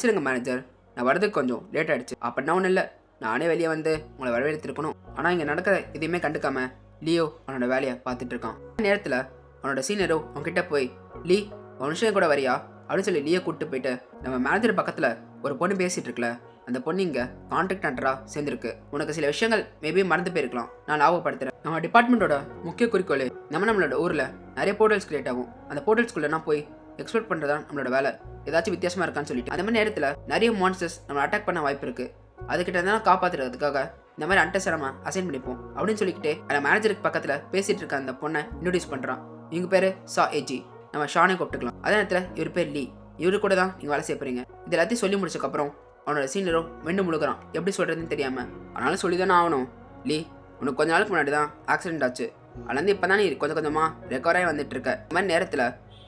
சரிங்க மேனேஜர் நான் வரதுக்கு கொஞ்சம் லேட் ஆகிடுச்சு அப்படின்னா ஒன்றும் இல்லை. நானே வெளியே வந்து உங்களை வரவேற்றிருக்கணும். ஆனால் இங்கே நடக்கிற எதையுமே கண்டுக்காம லியோ அவனோட வேலையை பார்த்துட்டு இருக்கான் நேரத்தில் அவனோட சீனியரோ அவன்கிட்ட போய் லீ மனுஷன் கூட வரியா? அப்படின்னு சொல்லி லீயை கூப்பிட்டு போயிட்டு நம்ம மேனேஜர் பக்கத்தில் ஒரு பொண்ணு பேசிகிட்டு இருக்கல அந்த பொண்ணு இங்கே கான்ட்ராக்ட் ஹண்டராக சேர்ந்துருக்கு. உனக்கு சில விஷயங்கள் மேபி மறந்து போயிருக்கலாம். நான் லாபப்படுத்துகிறேன் நம்ம டிபார்ட்மெண்ட்டோட முக்கிய குறிக்கோள் நம்ம நம்மளோட ஊரில் நிறைய போர்ட்டல்ஸ் கிரியேட் ஆகும். அந்த போர்ட்டல்ஸ்குள்ளே நான் போய் எக்ஸ்ப்ளோர் பண்ணுறதான் நம்மளோட வேலை. ஏதாச்சும் வித்தியாசமாக இருக்கான்னு சொல்லிட்டு. அந்த மாதிரி நேரத்தில் நிறைய மான்ஸ்டர்ஸ் நம்ம அட்டாக் பண்ண வாய்ப்பு இருக்குது அதுக்கிட்ட தான் காப்பாற்றுறதுக்காக இந்த மாதிரி அன்டசரமாக அசைன் பண்ணிப்போம். அப்படின்னு சொல்லிக்கிட்டே அந்த மேனேஜருக்கு பக்கத்தில் பேசிகிட்டு இருக்க அந்த பொண்ணை இன்ட்ரடியூஸ் பண்ணுறான் இவங்க பேர் சா ஏஜி நம்ம ஷானை கூப்பிட்டுக்கலாம். அதே நேரத்தில் இவர் பேர் லீ இவரு கூட தான் நீங்கள் வேலை செய்யப்பறீங்க இது எல்லாத்தையும் சொல்லி முடிச்சக்கப்புறம் அவனோட சீனியரும் வெண்டு முழுகிறான். எப்படி சொல்கிறதுன்னு தெரியாமல் அதனால சொல்லி தானே ஆகணும். லீ உனக்கு கொஞ்ச நாளுக்கு முன்னாடி தான் ஆக்சிடென்ட் ஆச்சு. அதுலேருந்து இப்போ தான் நீ கொஞ்சம் கொஞ்சமாக ரெக்கவர் ஆகி வந்துட்டு இருக்க. இந்த மாதிரி நேரத்தில்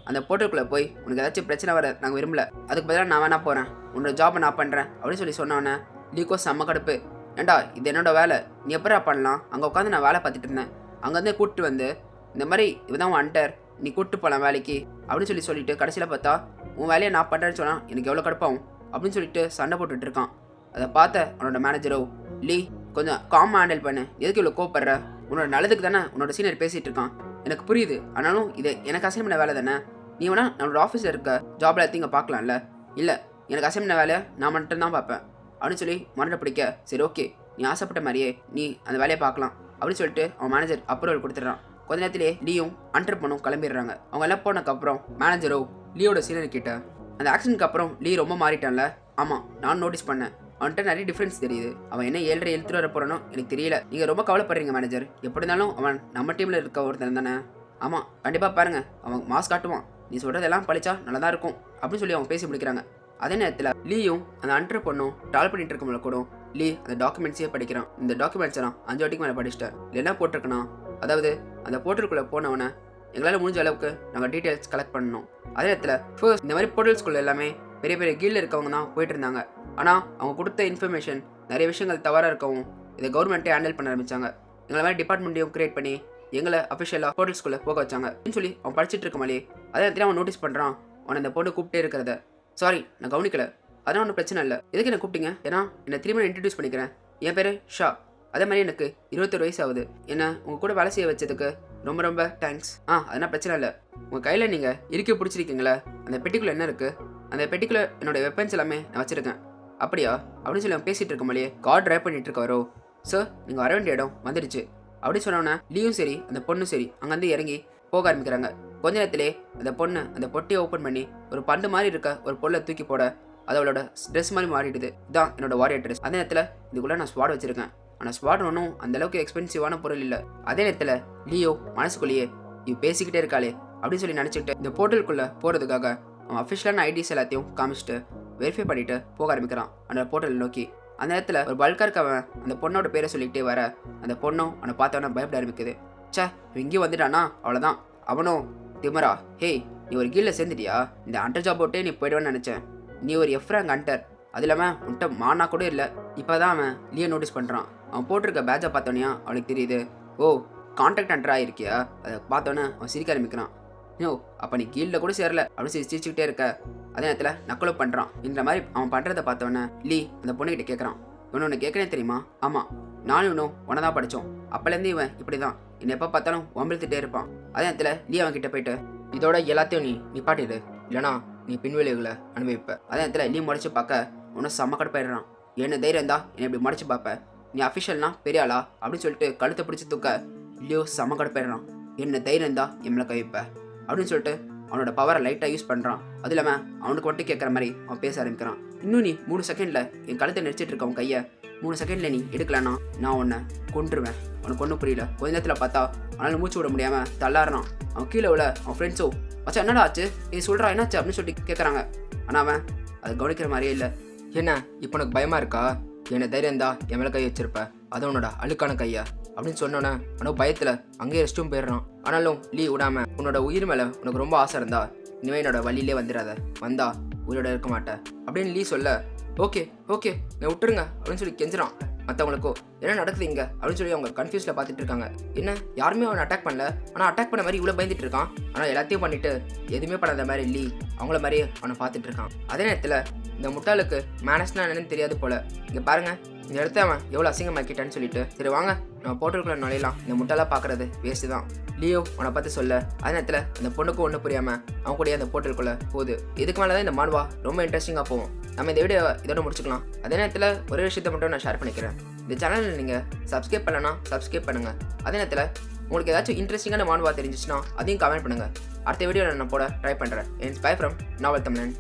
அந்த போர்ட்டலுக்குள்ளே போய் உனக்கு ஏதாச்சும் பிரச்சனை வர நாங்கள் விரும்பல. அதுக்கு பதிலாக நான் வேணா போகிறேன் உன்னோட ஜாப்பை நான் பண்ணுறேன் அப்படின்னு சொல்லி சொன்னவொன்னே லீக்கோ செம்ம கடுப்பு. ஏண்டா இது என்னோட வேலை. நீ எப்படா பண்ணலாம்? அங்கே உட்காந்து நான் வேலை பார்த்துட்டு இருந்தேன். அங்கேருந்து கூப்பிட்டு வந்து இந்த மாதிரி இவதான் உன் அண்டர் நீ கூப்பிட்டு போகலாம் வேலைக்கு. அப்படின்னு சொல்லி சொல்லிட்டு கடைசியில் பார்த்தா உன் வேலையை நான் பண்ணுறேன்னு சொன்னால் எனக்கு எவ்வளோ கடுப்பாகும்? அப்படின்னு சொல்லிட்டு சண்டை போட்டுட்டு இருக்கான். அதை பார்த்த அவனோட மேனேஜரோ லீ கொஞ்சம் காமாக ஹேண்டில் பண்ணு. எதுக்கு இவ்வளோ கோப்படுற உன்னோட நல்லதுக்கு தானே உன்னோட சீனியர் பேசிகிட்டு இருக்கான். எனக்கு புரியுது. ஆனாலும் இது எனக்கு அசைன் பண்ண வேலை தானே? நீ வேணா நம்மளோட ஆஃபீஸில் இருக்க ஜாப் எல்லாத்தையும் இங்கே பார்க்கலாம்ல? இல்லை எனக்கு அசைன்மெண்ட் வேலையை நான் மட்டும்தான் பார்ப்பேன். அப்படின்னு சொல்லி மரண பிடிக்க சரி ஓகே நீ ஆசைப்பட்ட மாதிரியே நீ அந்த வேலையை பார்க்கலாம். அப்படின்னு சொல்லிட்டு அவன் மேனேஜர் அப்ரூவல் கொடுத்துட்றான். கொஞ்ச நேரத்திலே லீயும் அண்டர் பண்ணும் கிளம்பிடுறாங்க. அவங்க எல்லாம் போனதுக்கப்புறம் மேனேஜரோ லீயோட சீனியர் கிட்ட அந்த ஆக்சிடென்ட்க்கு அப்புறம் லீ ரொம்ப மாறிட்டான்ல? ஆமாம் நான் நோட்டீஸ் பண்ணேன். அவன்கிட்ட நிறைய டிஃப்ரென்ஸ் தெரியுது. அவன் என்ன ஏழரை எழுத்துட்டு வர போறானோ எனக்கு தெரியல. நீங்கள் ரொம்ப கவலைப்படுறீங்க மேனேஜர் எப்படி இருந்தாலும் அவன் நம்ம டீமில் இருக்க ஒருத்தன் தானே? ஆமாம் கண்டிப்பாக பாருங்கள் அவன் மாஸ்க் காட்டுவான். நீ சொல்கிறதெல்லாம் பழிச்சா நல்லா தான் இருக்கும் அப்படின்னு சொல்லி அவங்க பேசி முடிக்கிறாங்க. அதே நேரத்தில் லீயும் அந்த அண்டர் பொண்ணும் டால் பண்ணிட்டு இருக்கவங்கள கூட லீ அந்த டாக்குமெண்ட்ஸே படிக்கிறான். இந்த டாக்குமெண்ட்ஸ் எல்லாம் அஞ்சு வாட்டிக்கு மேலே படிச்சிட்டேன் என்ன போட்டிருக்கனா அதாவது அந்த போர்ட்டலுக்குள்ளே போனவனை எங்களால் முடிஞ்ச அளவுக்கு நாங்கள் டீட்டெயில்ஸ் கலெக்ட் பண்ணணும். அதே நேரத்தில் ஃபர்ஸ்ட் இந்த மாதிரி போர்ட்டல்ஸ்குள்ள எல்லாமே பெரிய பெரிய கீழில் இருக்கவங்க தான் போயிட்டு இருந்தாங்க. ஆனால் அவங்க கொடுத்த இன்ஃபர்மேஷன் நிறைய விஷயங்கள் தவறாக இருக்கவும் இதை கவர்மெண்ட்டே ஹேண்டில் பண்ண ஆரம்பிச்சாங்க. எங்களை மாதிரி டிபார்ட்மெண்ட்டையும் கிரியேட் பண்ணி எங்களை அஃபிஷியலாக ஹோட்டல்ஸ்குள்ளே போக வச்சாங்க. அப்படின்னு சொல்லி அவன் படிச்சிட்டு இருக்க மாதிரியே அதே நேரத்தில் அவன் நோட்டீஸ் பண்ணுறான் அவனை அந்த பொண்ணு கூப்பிட்டே இருக்கிறத. சாரி நான் கவனிக்கல. அதான் ஒன்றும் பிரச்சனை இல்லை. எதுக்கு என்ன கூப்பிட்டீங்க? ஏன்னா என்னை திரும்ப இன்ட்ரடியூஸ் பண்ணிக்கிறேன். என் பேர் ஷா. அதே மாதிரி எனக்கு இருபத்தொரு வயசு ஆகுது. என்ன உங்கள் கூட வேலை செய்ய வச்சதுக்கு ரொம்ப ரொம்ப தேங்க்ஸ் ஆ அதெல்லாம் பிரச்சனை இல்லை. உங்கள் கையில் நீங்கள் இறுக்கி பிடிச்சிருக்கீங்களே அந்த பெட்டிக்குள்ளே என்ன இருக்குது அந்த பெட்டிக்குள்ளே என்னோட வெப்பன்ஸ் எல்லாமே நான் வச்சுருக்கேன். அப்படியா? அப்படின்னு சொல்லி அவன் பேசிகிட்டு இருக்க மாதிரியே கார் ட்ரைவ் பண்ணிகிட்டு இருக்கவரோ சார் நீங்கள் வர வேண்டிய இடம் வந்துடுச்சு. அப்படி சொன்னோன்னே லீயும் சரி அந்த பொண்ணும் சரி அங்கேருந்து இறங்கி போக ஆரம்பிக்கிறாங்க. கொஞ்ச நேரத்திலே அந்த பொண்ணு அந்த பொட்டியை ஓப்பன் பண்ணி ஒரு பண்டு மாதிரி இருக்க ஒரு பொருளை தூக்கி போட அது அவளோட ட்ரெஸ் மாதிரி மாறிடுது. இதான் என்னோட வாரியர் ட்ரெஸ் அதே நேரத்தில் இதுக்குள்ளே நான் ஸ்வாட் வச்சிருக்கேன். ஆனால் ஸ்வாட் ஒன்றும் அந்த அளவுக்கு எக்ஸ்பென்சிவான பொருள் இல்லை. அதே நேரத்தில் லியோ மனசுக்குள்ளேயே இவ பேசிக்கிட்டே இருக்காளே அப்படின்னு சொல்லி நினச்சிக்கிட்டு இந்த போர்ட்டலுக்குள்ளே போகிறதுக்காக அவன் அஃபிஷியலான ஐடிஸ் எல்லாத்தையும் காமிச்சிட்டு வெரிஃபை பண்ணிவிட்டு போக ஆரம்பிக்கிறான். அந்த போர்ட்டலை நோக்கி அந்த நேரத்தில் ஒரு பல்கா இருக்கவன் அந்த பொண்ணோட பேரை சொல்லிக்கிட்டே வர. அந்த பொண்ணும் அவனை பார்த்தவன பயப்பட ஆரம்பிக்குது. ச்சே இவன் இங்கேயும் வந்துட்டானா அவ்வளோதான் அவனும் திமரா ஹேய் நீ ஒரு கீழில் சேர்ந்துட்டியா? இந்த அண்டர் ஜாப் போட்டே நீ போயிடுவேன்னு நினச்சேன். நீ ஒரு எஃப்ராங் அண்டர் அது இல்லாமல் உன்கிட்ட மானா கூட இல்லை. இப்போ தான் அவன் லியோ நோட்டீஸ் பண்ணுறான் அவன் போட்டிருக்க பேட்சை பார்த்தோன்னே அவனுக்கு தெரியுது. ஓ கான்டாக்ட் அண்டராக இருக்கியா அதை பார்த்தோன்னே அவன் சிரிக்க ஆரம்பிக்கிறான். யோ அப்போ நீ கீழில் கூட சேரல. அப்படின்னு சொல்லி சிரிச்சுக்கிட்டே இருக்க. அதே நேரத்தில் நக்கலோ பண்ணுறான் இந்த மாதிரி அவன் பண்ணுறத பார்த்தோன்னே லீ அந்த பொண்ணுகிட்ட கேட்குறான் இவன் ஒன்று கேட்குறேன் தெரியுமா? ஆமாம் நானும் இவனும் உன தான் படித்தோம் அப்போலேருந்து இவன் இப்படி தான் என்னை எப்போ பார்த்தாலும் ஒம்பிழுத்துட்டே இருப்பான். அதே நேரத்தில் லீ அவன் கிட்ட போயிட்டு இதோட எல்லாத்தையும் நீ நிப்பாட்டிடு. இல்லைனா நீ பின்விளைவுகளை அனுபவிப்ப. அதே நேரத்தில் லீ முடிச்சு பார்க்க உன்னை செம்ம கடுப்பாயிடுறான். என்ன தைரியம் தான் என்னை இப்படி முடிச்சு பார்ப்ப. நீ அஃபிஷியல்னா பெரிய ஆளா? அப்படின்னு சொல்லிட்டு கழுத்தை பிடிச்சி தூக்க லியோ செம்ம கடுப்பாயிடுறான். என்ன தைரியம் தான் என் கவிப்பேன் கைவிப்ப அப்படின்னு சொல்லிட்டு அவனோட பவரை லைட்டாக யூஸ் பண்ணுறான் அது இல்லாமல் அவனுக்கு மட்டும் கேட்குற மாதிரி அவன் பேச ஆரம்பிக்கிறான். இன்னும் நீ மூணு செகண்டில் என் கழுத்தை நெரிச்சிட்டு இருக்க அவன் கையை. மூணு செகண்டில் நீ எடுக்கலனா நான் உன்னை கொண்டுருவேன் உனக்கு ஒன்றும் புரியல. கொஞ்ச நேரத்தில் பார்த்தா அவனால் மூச்சு விட முடியாமல் தள்ளாடுறான். அவன் கீழே உள்ள அவன் ஃப்ரெண்ட்ஸோ மச்சான் என்னடா ஆச்சு? நீ சொல்கிறா என்னாச்சு? அப்படின்னு சொல்லிட்டு கேட்குறாங்க ஆனால் அவன் அதை கவனிக்கிற மாதிரியே இல்லை. என்ன இப்போ உனக்கு பயமாக இருக்கா? என்ன தைரியம் தான் என் மேலே கை வச்சிருப்ப. அது உன்னோட அழுக்கான கையா? அப்படின்னு சொன்னோன்னே அவனுக்கு பயத்தில் அங்கேயே ரெஸ்ட்டும் போயிடுறான். ஆனாலும் லீ விடாம உன்னோட உயிர் மேலே உனக்கு ரொம்ப ஆசை இருந்தா இனிமேல் என்னோட வழியிலே வந்துடாத. வந்தா உயிரோட இருக்க மாட்டேன் அப்படின்னு லீ சொல்ல ஓகே ஓகே நான் விட்டுருங்க அப்படின்னு சொல்லி கெஞ்சுறான். மற்றவங்களுக்கோ என்ன நடக்குது இங்கே? அப்படின்னு சொல்லி அவங்க கன்ஃபியூஸில் பார்த்துட்டு இருக்காங்க. என்ன? யாருமே அவனை அட்டாக் பண்ணல. ஆனால் அட்டாக் பண்ண மாதிரி இவ்வளோ பயந்துட்டு இருக்கான். ஆனால் எல்லாத்தையும் பண்ணிட்டு எதுவுமே பண்ணாத மாதிரி லீ அவங்கள மாதிரியே அவனை பார்த்துட்டு இருக்கான். அதே நேரத்தில் இந்த முட்டாளுக்கு மேனஸ்னா என்னன்னு தெரியாது போல. இங்கே பாருங்கள் இந்த இடத்த அவன். எவ்வளோ அசிங்கமாக்கிட்டான்னு சொல்லிட்டு. சரி வாங்க. நம்ம போட்டுருக்குள்ள நுழையலாம். இந்த முட்டாலாம் பார்க்கறது வேஸ்ட்டு தான். லியோ உன்னை பார்த்து சொல்ல. அதே நேரத்தில் அந்த பொண்ணுக்கும் ஒன்றும் புரியாமல் அவன் கூடயே அந்த போர்ட்டலுக்குள்ளே போகுது. இதுக்கு மேலே தான் இந்த மாடுவா ரொம்ப இன்ட்ரெஸ்டிங்காக போவோம் நம்ம இந்த வீடியோ இதோட முடிச்சுக்கலாம். அதே நேரத்தில் ஒரே விஷயத்தை மட்டும் நான் ஷேர் பண்ணிக்கிறேன். இந்த சேனலில் நீங்கள் சப்ஸ்கிரைப் பண்ணலன்னா சப்ஸ்கிரைப் பண்ணுங்கள் அதே நேரத்தில் உங்களுக்கு ஏதாச்சும் இன்ட்ரெஸ்டிங்கான மாணவா தெரிஞ்சிச்சுன்னா அதையும் கமெண்ட் பண்ணுங்கள் அடுத்த வீடியோ நான் போட ட்ரை பண்ணுறேன் என் பை ஃப்ரம் நாவல் தமிழன்